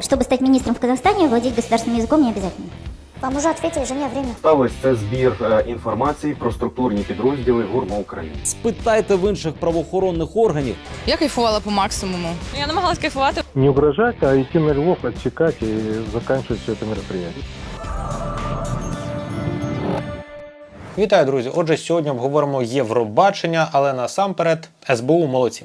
Чтобы стать министром в Казахстане, владеть государственным языком не обязательно. Вам уже ответили, жене время. Сталося це збір е, інформації про структурні підрозділи ГУРМА України. Спитайте в інших правоохоронних органів. Я кайфувала по максимуму. Я намагалась кайфувати. Не угрожать, а идти на Львов, отсекать и заканчивать все это мероприятие. Вітаю, друзі! Отже, сьогодні обговоримо Євробачення, але насамперед СБУ молодці.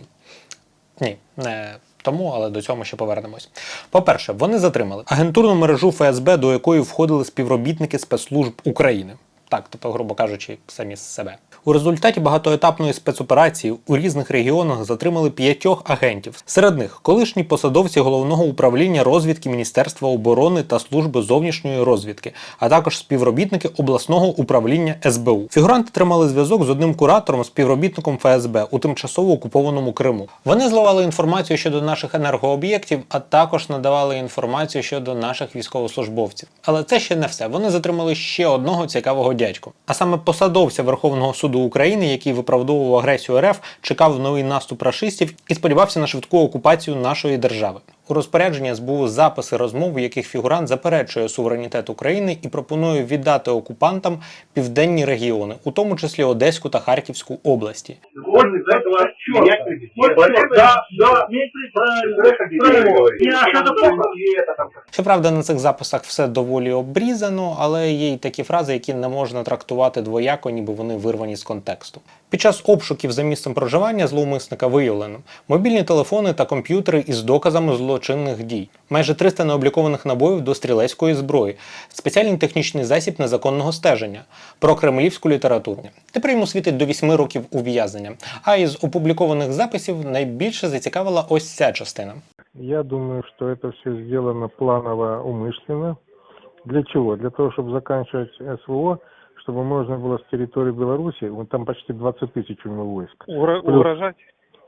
Ні, не тому, але до цього ми ще повернемось. По-перше, вони затримали агентурну мережу ФСБ, до якої входили співробітники спецслужб України. Так, тобто, грубо кажучи, самі з себе. У результаті багатоетапної спецоперації у різних регіонах затримали п'ятьох агентів. Серед них колишні посадовці головного управління розвідки Міністерства оборони та служби зовнішньої розвідки, а також співробітники обласного управління СБУ. Фігуранти тримали зв'язок з одним куратором, співробітником ФСБ у тимчасово окупованому Криму. Вони зливали інформацію щодо наших енергооб'єктів, а також надавали інформацію щодо наших військовослужбовців. Але це ще не все. Вони затримали ще одного цікавого дядьку, а саме посадовця Верховного суду України, який виправдовував агресію РФ, чекав новий наступ рашистів і сподівався на швидку окупацію нашої держави. У розпорядженні СБУ записи розмов, в яких фігурант заперечує суверенітет України і пропонує віддати окупантам південні регіони, у тому числі Одеську та Харківську області. Щоправда, на цих записах все доволі обрізано, але є й такі фрази, які не можна трактувати двояко, ніби вони вирвані з контексту. Під час обшуків за місцем проживання зловмисника виявлено мобільні телефони та комп'ютери із доказами злочинних дій, майже 300 необлікованих набоїв до стрілецької зброї, спеціальний технічний засіб незаконного стеження, про кремлівську літературу. Тепер йому світить до 8 років ув'язнення. А із опублікованих записів найбільше зацікавила ось ця частина. Я думаю, что это все сделано планово, умышленно. Для чего? Для того, чтобы заканчивать СВО, чтобы можно было с территории Беларуси, вот там почти 20 тысяч у него войск. Угрожать?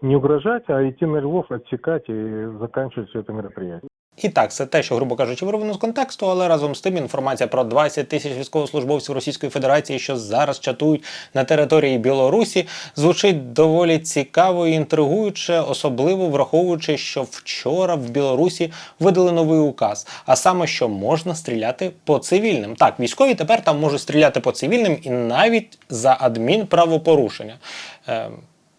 Не угрожать, а идти на Львов, отсекать и заканчивать все это мероприятие. І так, це те, що, грубо кажучи, вирвано з контексту, але разом з тим інформація про 20 тисяч військовослужбовців Російської Федерації, що зараз чатують на території Білорусі, звучить доволі цікаво і інтригуюче, особливо враховуючи, що вчора в Білорусі видали новий указ, а саме, що можна стріляти по цивільним. Так, військові тепер там можуть стріляти по цивільним і навіть за адмінправопорушення. Ем,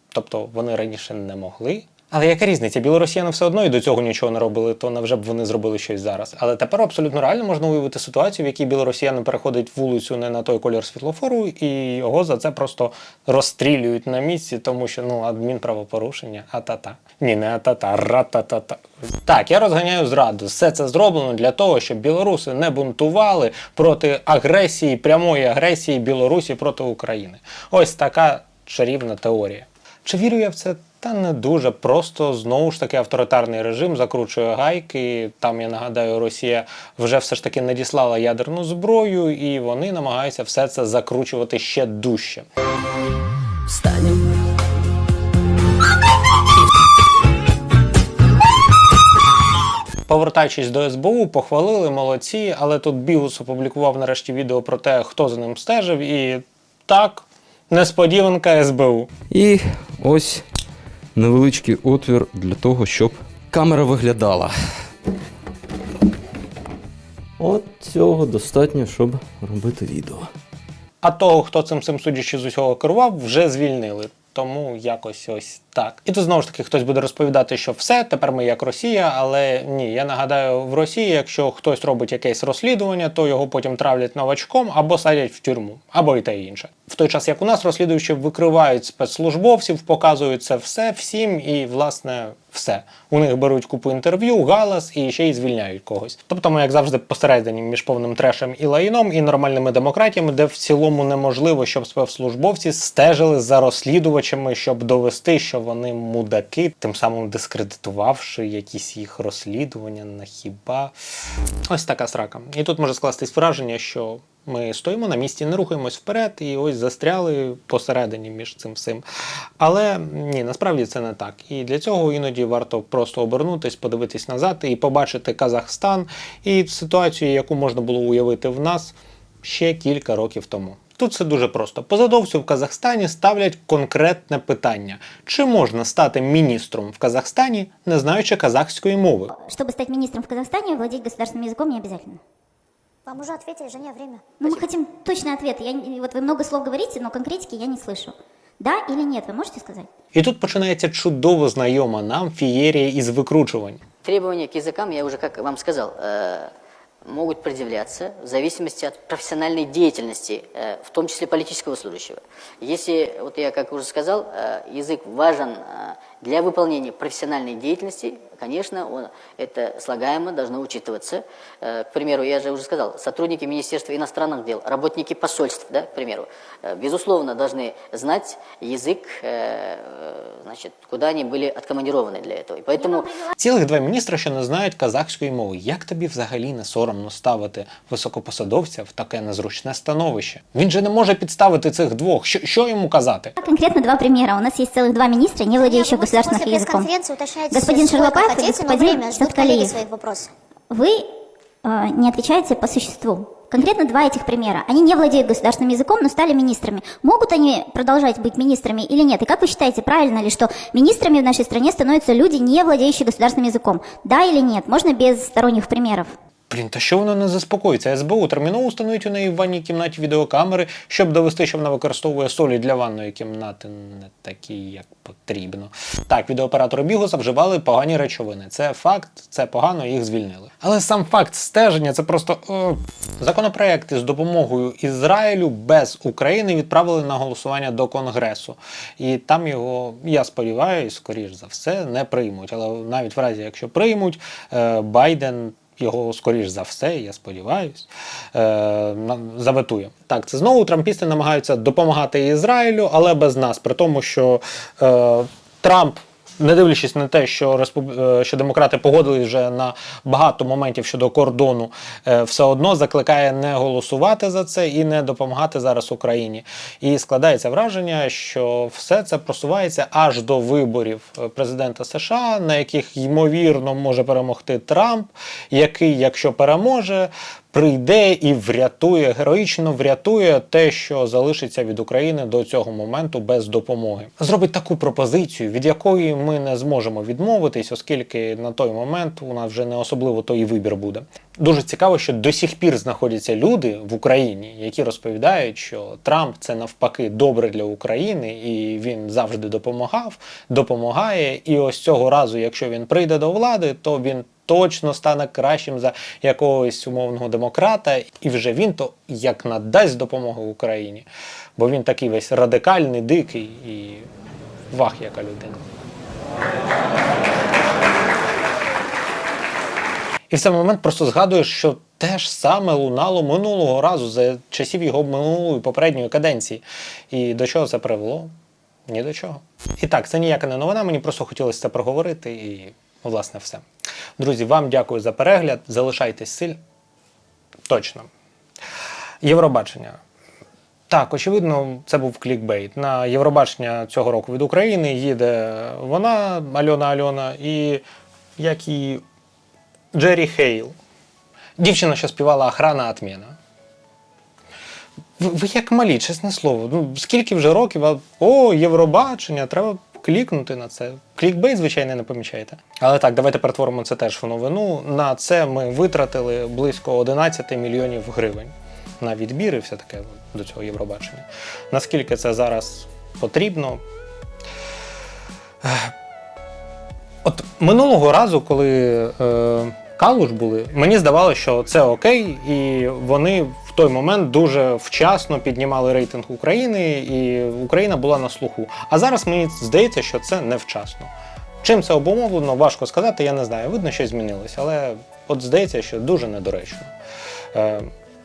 тобто вони раніше не могли. Але яка різниця? Білоросіяни все одно і до цього нічого не робили, то невже б вони зробили щось зараз. Але тепер абсолютно реально можна уявити ситуацію, в якій білоросіянин переходить вулицю не на той кольор світлофору, і його за це просто розстрілюють на місці, тому що ну адмінправопорушення, а-та-та. Ні, не а-та-та, ра-та-та-та. Так, я розганяю зраду. Все це зроблено для того, щоб білоруси не бунтували проти агресії, прямої агресії Білорусі проти України. Ось така чарівна теорія. Чи вірю я в це? Та не дуже. Просто знову ж таки авторитарний режим закручує гайки. Там я нагадаю, Росія вже все ж таки надіслала ядерну зброю, і вони намагаються все це закручувати ще дужче. Повертаючись до СБУ, похвалили молодці, але тут Бігус опублікував нарешті відео про те, хто за ним стежив, і так, несподіванка СБУ. І ось невеличкий отвір для того, щоб камера виглядала. От цього достатньо, щоб робити відео. А того, хто цим цим судячи з усього керував, вже звільнили. Тому якось ось так. І тут знову ж таки хтось буде розповідати, що все, тепер ми як Росія, але ні, я нагадаю, в Росії, якщо хтось робить якесь розслідування, то його потім травлять новачком або садять в тюрму, або і те і інше. В той час, як у нас розслідуючі викривають спецслужбовців, показують це все всім, і власне все. У них беруть купу інтерв'ю, галас і ще й звільняють когось. Тобто ми, як завжди, посередині між повним трешем і лайном, і нормальними демократіями, де в цілому неможливо, щоб спецслужбовці стежили за розслідувачами, щоб довести, що вони мудаки, тим самим дискредитувавши якісь їх розслідування на хіба. Ось така срака. І тут може скластись враження, що ми стоїмо на місці, не рухаємось вперед і ось застряли посередині між цим всім. Але ні, насправді це не так. І для цього іноді варто просто обернутись, подивитись назад і побачити Казахстан і ситуацію, яку можна було уявити в нас ще кілька років тому. Тут все дуже просто. Посадовцю в Казахстані ставлять конкретне питання: чи можна стати міністром в Казахстані, не знаючи казахської мови? Чтобы стать министром в Казахстане, владеть государственным языком не обязательно. Вам уже ответили, жене время. Ну, мы хотим точный ответ. Я, не- вот вы много слов говорите, но конкретики я не слышу. Да или нет, вы можете сказать? І тут починається чудово знайома нам фієрія із викручувань. Требования к языкам, я уже как вам сказал, э, могут предъявляться в зависимости от профессиональной деятельности, э, в том числе политического служащего. Если, вот я как уже сказал, э, язык важен э, для выполнения профессиональной деятельности, конечно, он, это слагаемо должно учитываться. Э, К примеру, я же уже сказал, сотрудники Министерства иностранных дел, работники посольств, да, к примеру, э, безусловно, должны знать язык, э, э, значит, куда они были откомандированы для этого. И поэтому Цілих два міністри, що не знають казахської мови. Як тобі взагалі не соромно ставити високопосадовця в таке незручне становище? Він же не може підставити цих двох. Що, що йому казати? Конкретно два примера. У нас есть целых два министра, не владеющих Вы государственным после языком. Господин сколько Шарлопаев и господин вопросов. Вы э, не отвечаете по существу. Конкретно два этих примера. Они не владеют государственным языком, но стали министрами. Могут они продолжать быть министрами или нет? И как вы считаете, правильно ли, что министрами в нашей стране становятся люди, не владеющие государственным языком? Да или нет? Можно без сторонних примеров? Блін, та що воно не заспокоїться? СБУ терміново установить у неї в ванній кімнаті відеокамери, щоб довести, що вона використовує солі для ванної кімнати не такі, як потрібно. Так, відеооператори Бігуса вживали погані речовини. Це факт, це погано, їх звільнили. Але сам факт стеження це просто о, законопроекти з допомогою Ізраїлю без України відправили на голосування до Конгресу. І там його, я сподіваюся, скоріш за все, не приймуть. Але навіть в разі, якщо приймуть, е, Байден його, скоріш за все, я сподіваюсь, е, заветує. Так, це знову трампісти намагаються допомагати Ізраїлю, але без нас. При тому, що е, Трамп. Не дивлячись на те, що респуб... е, що демократи погодились вже на багато моментів щодо кордону, е, все одно закликає не голосувати за це і не допомагати зараз Україні. І складається враження, що все це просувається аж до виборів е, президента США, на яких ймовірно може перемогти Трамп, який, якщо переможе, прийде і врятує героїчно врятує те, що залишиться від України до цього моменту без допомоги. Зробить таку пропозицію, від якої ми не зможемо відмовитись, оскільки на той момент у нас вже не особливо той вибір буде. Дуже цікаво, що до сих пір знаходяться люди в Україні, які розповідають, що Трамп це навпаки добре для України, і він завжди допомагав, допомагає. І ось цього разу, якщо він прийде до влади, то він точно стане кращим за якогось умовного демократа, і вже він то як надасть допомогу Україні, бо він такий весь радикальний, дикий і вах, яка людина. І в цей момент просто згадуєш, що те ж саме лунало минулого разу за часів його минулої попередньої каденції. І до чого це привело? Ні до чого. І так, це ніяка не новина, мені просто хотілося це проговорити, і власне все. Друзі, вам дякую за перегляд. Залишайтесь силь. Точно. Євробачення. Так, очевидно, це був клікбейт. На Євробачення цього року від України їде вона, Альона Альона, і як і Джері Хейл. Дівчина, що співала охрана отмена. Ви, ви як малі, чесне слово. Ну, скільки вже років, о, Євробачення, треба клікнути на це. Клікбейт, звичайно, не помічаєте. Але так, давайте перетворимо це теж в новину. На це ми витратили близько 11 мільйонів гривень на відбір і все таке до цього Євробачення. Наскільки це зараз потрібно? От минулого разу, коли е, Калуш були, мені здавалося, що це окей, і вони в той момент дуже вчасно піднімали рейтинг України, і Україна була на слуху. А зараз мені здається, що це невчасно. Чим це обумовлено, важко сказати, я не знаю. Видно, що змінилось, але от здається, що дуже недоречно. Е,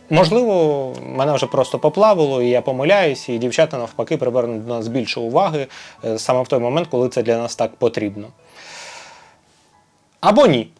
можливо, мене вже просто поплавило, і я помиляюсь, і дівчата навпаки привернуть до нас більше уваги е, саме в той момент, коли це для нас так потрібно. Або ні.